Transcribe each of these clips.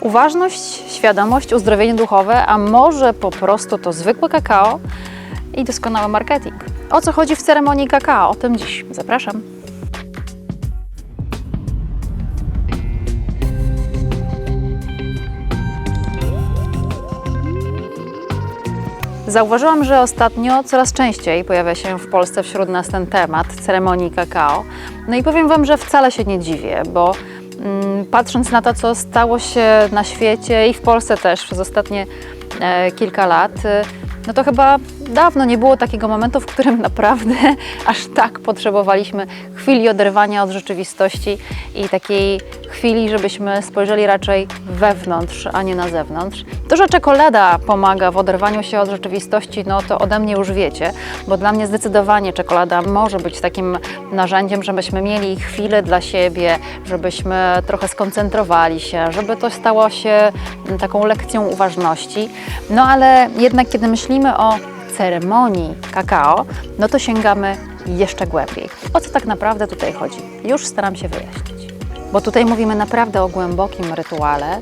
Uważność, świadomość, uzdrowienie duchowe, a może po prostu to zwykłe kakao i doskonały marketing. O co chodzi w ceremonii kakao? O tym dziś. Zapraszam. Zauważyłam, że ostatnio coraz częściej pojawia się w Polsce wśród nas ten temat ceremonii kakao. No i powiem Wam, że wcale się nie dziwię, bo patrząc na to, co stało się na świecie i w Polsce też przez ostatnie e, kilka lat, e, no to chyba dawno nie było takiego momentu, w którym naprawdę aż tak potrzebowaliśmy chwili oderwania od rzeczywistości i takiej chwili, żebyśmy spojrzeli raczej wewnątrz, a nie na zewnątrz. To, że czekolada pomaga w oderwaniu się od rzeczywistości, no to ode mnie już wiecie, bo dla mnie zdecydowanie czekolada może być takim narzędziem, żebyśmy mieli chwilę dla siebie, żebyśmy trochę skoncentrowali się, żeby to stało się taką lekcją uważności. No ale jednak, kiedy myślimy o ceremonii kakao, no to sięgamy jeszcze głębiej. O co tak naprawdę tutaj chodzi? Już staram się wyjaśnić. Bo tutaj mówimy naprawdę o głębokim rytuale, e,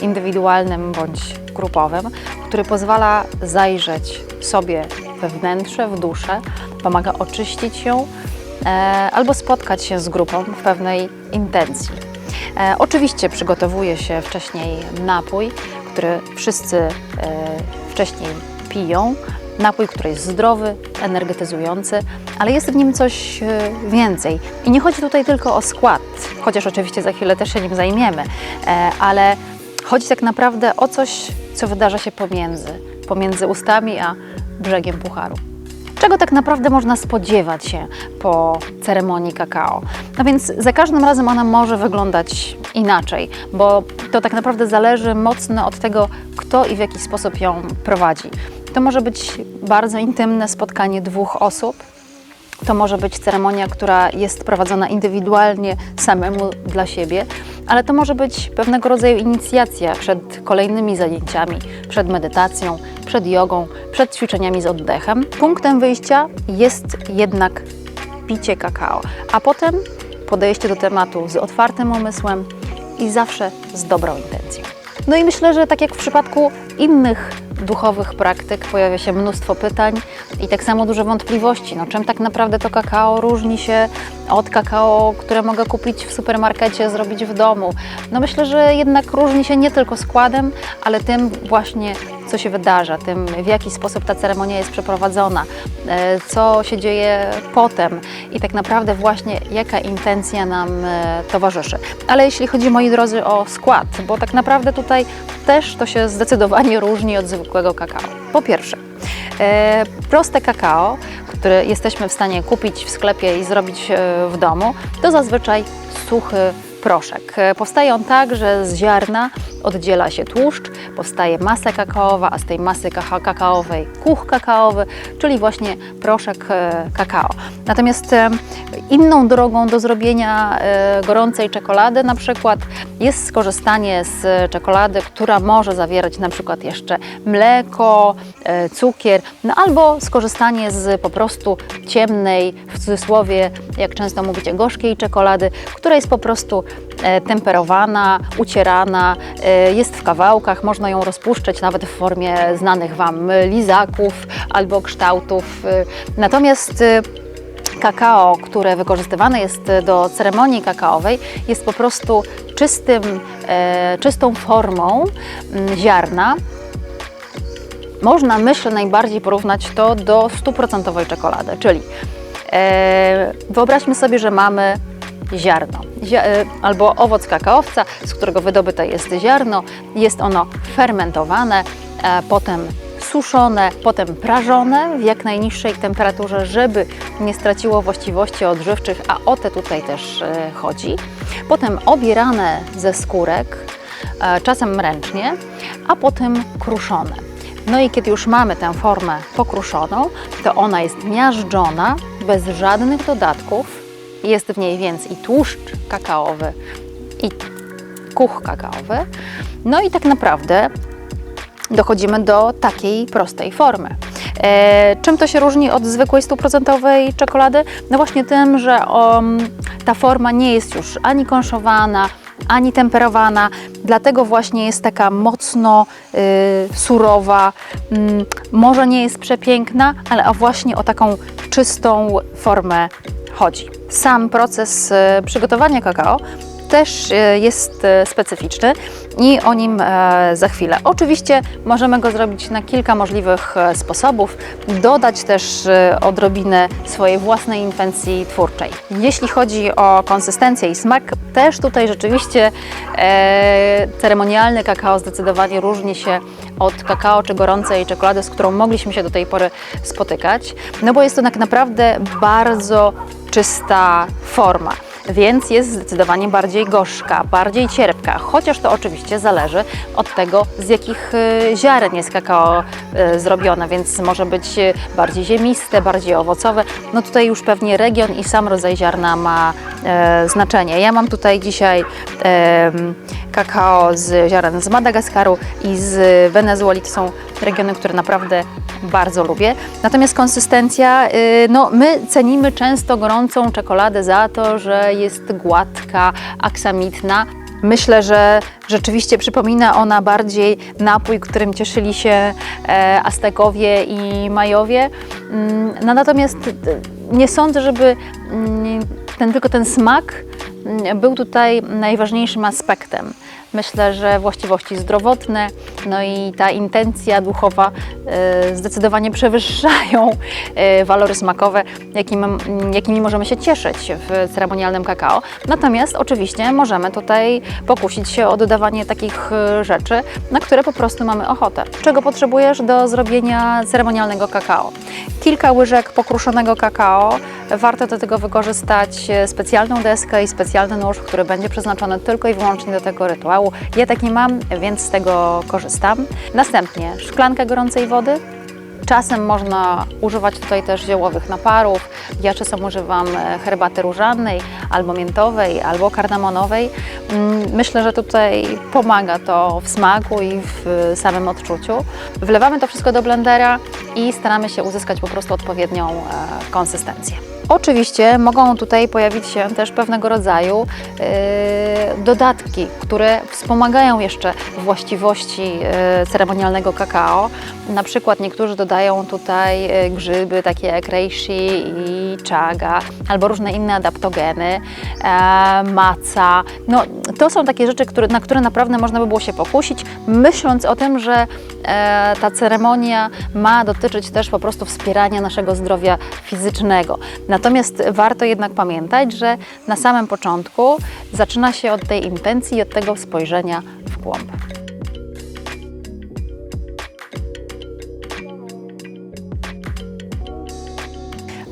indywidualnym bądź grupowym, który pozwala zajrzeć sobie we wnętrze, w duszę, pomaga oczyścić ją e, albo spotkać się z grupą w pewnej intencji. E, oczywiście przygotowuje się wcześniej napój, który wszyscy wcześniej piją. Napój, który jest zdrowy, energetyzujący, ale jest w nim coś e, więcej. I nie chodzi tutaj tylko o skład, chociaż oczywiście za chwilę też się nim zajmiemy, e, ale chodzi tak naprawdę o coś, co wydarza się pomiędzy, pomiędzy ustami a brzegiem pucharu. Czego tak naprawdę można spodziewać się po ceremonii kakao? No więc za każdym razem ona może wyglądać inaczej, bo to tak naprawdę zależy mocno od tego, kto i w jaki sposób ją prowadzi. To może być bardzo intymne spotkanie dwóch osób, to może być ceremonia, która jest prowadzona indywidualnie, samemu dla siebie, ale to może być pewnego rodzaju inicjacja przed kolejnymi zajęciami, przed medytacją, przed jogą, przed ćwiczeniami z oddechem. Punktem wyjścia jest jednak picie kakao, a potem podejście do tematu z otwartym umysłem i zawsze z dobrą intencją. No i myślę, że tak jak w przypadku innych duchowych praktyk pojawia się mnóstwo pytań i tak samo dużo wątpliwości. No, czym tak naprawdę to kakao różni się od kakao, które mogę kupić w supermarkecie, zrobić w domu? No myślę, że jednak różni się nie tylko składem, ale tym właśnie, co się wydarza, tym w jaki sposób ta ceremonia jest przeprowadzona, e, co się dzieje potem i tak naprawdę właśnie jaka intencja nam e, towarzyszy. Ale jeśli chodzi, moi drodzy, o skład, bo tak naprawdę tutaj też to się zdecydowanie różni od zwykłego kakao. Po pierwsze, e, proste kakao, które jesteśmy w stanie kupić w sklepie i zrobić w domu, to zazwyczaj suchy proszek. Powstaje on tak, że z ziarna oddziela się tłuszcz, powstaje masa kakaowa, a z tej masy kaka- kakaowej kuch kakaowy, czyli właśnie proszek e, kakao. Natomiast e, inną drogą do zrobienia e, gorącej czekolady na przykład jest skorzystanie z czekolady, która może zawierać na przykład jeszcze mleko, cukier, no albo skorzystanie z po prostu ciemnej, w cudzysłowie, jak często mówicie, gorzkiej czekolady, która jest po prostu temperowana, ucierana, jest w kawałkach, można ją rozpuszczać nawet w formie znanych Wam lizaków albo kształtów. E, Natomiast e, kakao, które wykorzystywane jest do ceremonii kakaowej, jest po prostu czystym, e, czystą formą mm, ziarna. Można, myślę, najbardziej porównać to do stuprocentowej czekolady, czyli e, wyobraźmy sobie, że mamy ziarno Zia, e, albo owoc kakaowca, z którego wydobyte jest ziarno. Jest ono fermentowane, e, potem suszone, potem prażone w jak najniższej temperaturze, żeby nie straciło właściwości odżywczych, a o te tutaj też e, chodzi. Potem obierane ze skórek, e, czasem ręcznie, a potem kruszone. No i kiedy już mamy tę formę pokruszoną, to ona jest miażdżona bez żadnych dodatków. Jest w niej więc i tłuszcz kakaowy, i kuch kakaowy. No i tak naprawdę dochodzimy do takiej prostej formy. E, czym to się różni od zwykłej stuprocentowej czekolady? No właśnie tym, że um, ta forma nie jest już ani kąszowana, ani temperowana, dlatego właśnie jest taka mocno y, surowa. Mm, może nie jest przepiękna, ale właśnie o taką czystą formę chodzi. Sam proces y, przygotowania kakao też e, jest e, specyficzny i o nim e, za chwilę. Oczywiście możemy go zrobić na kilka możliwych e, sposobów, dodać też e, odrobinę swojej własnej intencji twórczej. Jeśli chodzi o konsystencję i smak, też tutaj rzeczywiście e, ceremonialny kakao zdecydowanie różni się od kakao czy gorącej czekolady, z którą mogliśmy się do tej pory spotykać, no bo jest to tak naprawdę bardzo czysta forma więc jest zdecydowanie bardziej gorzka, bardziej cierpka, chociaż to oczywiście zależy od tego, z jakich y, ziaren jest kakao y, zrobione, więc może być y, bardziej ziemiste, bardziej owocowe. No tutaj już pewnie region i sam rodzaj ziarna ma znaczenie. Ja mam tutaj dzisiaj kakao z ziaren z Madagaskaru i z Wenezueli. To są regiony, które naprawdę bardzo lubię. Natomiast konsystencja, y, no my cenimy często gorącą czekoladę za to, że jest gładka, aksamitna. Myślę, że rzeczywiście przypomina ona bardziej napój, którym cieszyli się e, Aztekowie i Majowie. Mm, No natomiast y, nie sądzę, żeby mm, ten, tylko ten smak mm, był tutaj najważniejszym aspektem. Myślę, że właściwości zdrowotne, no i ta intencja duchowa e, zdecydowanie przewyższają e, walory smakowe, jakimi, możemy się cieszyć w ceremonialnym kakao. Natomiast oczywiście możemy tutaj pokusić się o dodawanie takich e, rzeczy, na które po prostu mamy ochotę. Czego potrzebujesz do zrobienia ceremonialnego kakao? Kilka łyżek pokruszonego kakao. Warto do tego wykorzystać specjalną deskę i specjalny nóż, który będzie przeznaczony tylko i wyłącznie do tego rytuału. Ja taki mam, więc z tego korzystam. Następnie szklanka gorącej wody, Czasem można używać tutaj też ziołowych naparów. Ja czasem używam e, herbaty różanej, albo miętowej, albo kardamonowej. Mm, Myślę, że tutaj pomaga to w smaku i w samym odczuciu. Wlewamy to wszystko do blendera i staramy się uzyskać po prostu odpowiednią e, konsystencję. Oczywiście mogą tutaj pojawić się też pewnego rodzaju e, dodatki, które wspomagają jeszcze właściwości e, ceremonialnego kakao. Na przykład niektórzy dodają tutaj e, grzyby takie jak reishi i chaga, albo różne inne adaptogeny, e, maca. No, to są takie rzeczy, które, na które naprawdę można by było się pokusić, myśląc o tym, że e, ta ceremonia ma dotyczyć też po prostu wspierania naszego zdrowia fizycznego. Natomiast warto jednak pamiętać, że na samym początku zaczyna się od tej intencji i od tego spojrzenia w głąb.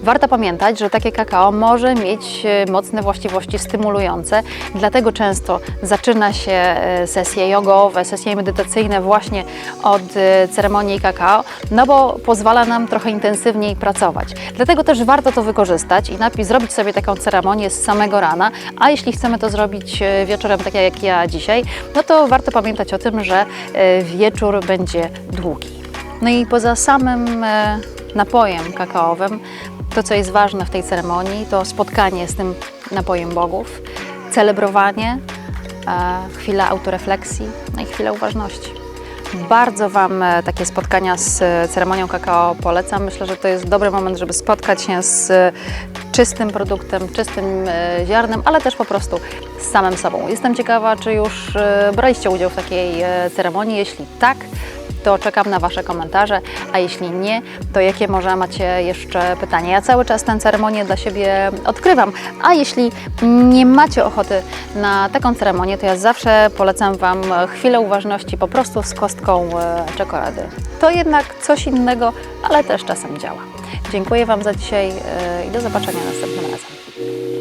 Warto pamiętać, że takie kakao może mieć e, mocne właściwości stymulujące, dlatego często zaczyna się e, sesje jogowe, sesje medytacyjne właśnie od e, ceremonii kakao, no bo pozwala nam trochę intensywniej pracować. Dlatego też warto to wykorzystać i najpierw zrobić sobie taką ceremonię z samego rana, a jeśli chcemy to zrobić wieczorem, tak jak ja dzisiaj, no to warto pamiętać o tym, że wieczór będzie długi. No i poza samym napojem kakaowym, to co jest ważne w tej ceremonii, to spotkanie z tym napojem bogów, celebrowanie, e, chwila autorefleksji, no i chwila uważności. Bardzo Wam e, takie spotkania z e, ceremonią kakao polecam. Myślę, że to jest dobry moment, żeby spotkać się z czystym produktem, czystym ziarnem, ale też po prostu z samym sobą. Jestem ciekawa, czy już braliście udział w takiej ceremonii. Jeśli tak, to czekam na Wasze komentarze, a jeśli nie, to jakie może macie jeszcze pytania? Ja cały czas tę ceremonię dla siebie odkrywam, a jeśli nie macie ochoty na taką ceremonię, to ja zawsze polecam Wam chwilę uważności po prostu z kostką e, czekolady. To jednak coś innego, ale też czasem działa. Dziękuję Wam za dzisiaj e, i do zobaczenia następnym razem.